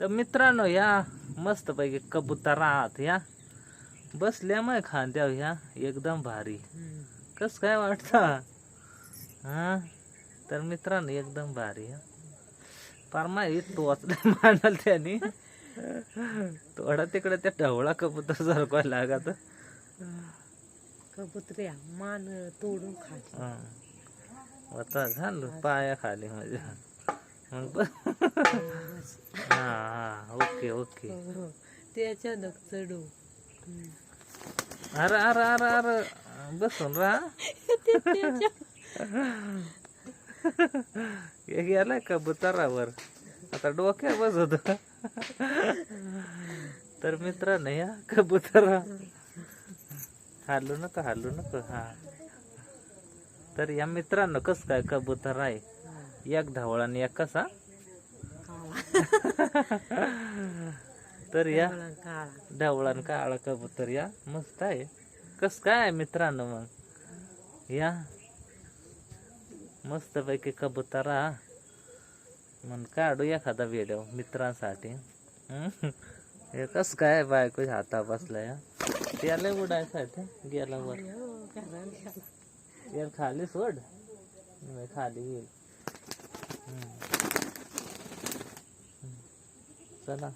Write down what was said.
तर मित्रांनो या मस्त पैकी कबुतर आहात या. बसल्या मग खांद्यावर ह्या एकदम भारी. कस काय वाटत? हा? तर मित्रांनो एकदम भारी हा. पारमा हे तोच मानल त्यांनी. थोडा तिकडे त्या ढवळा कबूतर सरकवाय लागत. कबुतऱ्या मान तोडून हा. आता घाल पाया खाली म्हणजे मग ब- हा हा ओके ओके. हो. त्याच्या नक चढू अरे अरे अरे अरे बसून राहा. हे गेलाय कबुतरावर आता डोक्या बसत तर मित्रांनो या कबुतरा हालू नका हालू नका हा. तर या मित्रांनो कस काय कबुतर आहे? एक धावळा आणि एक कसा? तर या काळा काळा. ढवळा आणि काळा कबूतर या. मस्त आहे. कस काय मित्रांनो मग? या. मस्त पैकी कबुतरा मग काढू एखादा व्हिडिओ मित्रांसाठी. हे कस काय बायको हाता बसलाय त्याला उडायसाठी गेला वर. हो. यार खाली सोड खाली येईल. 嗯。嗯，真的。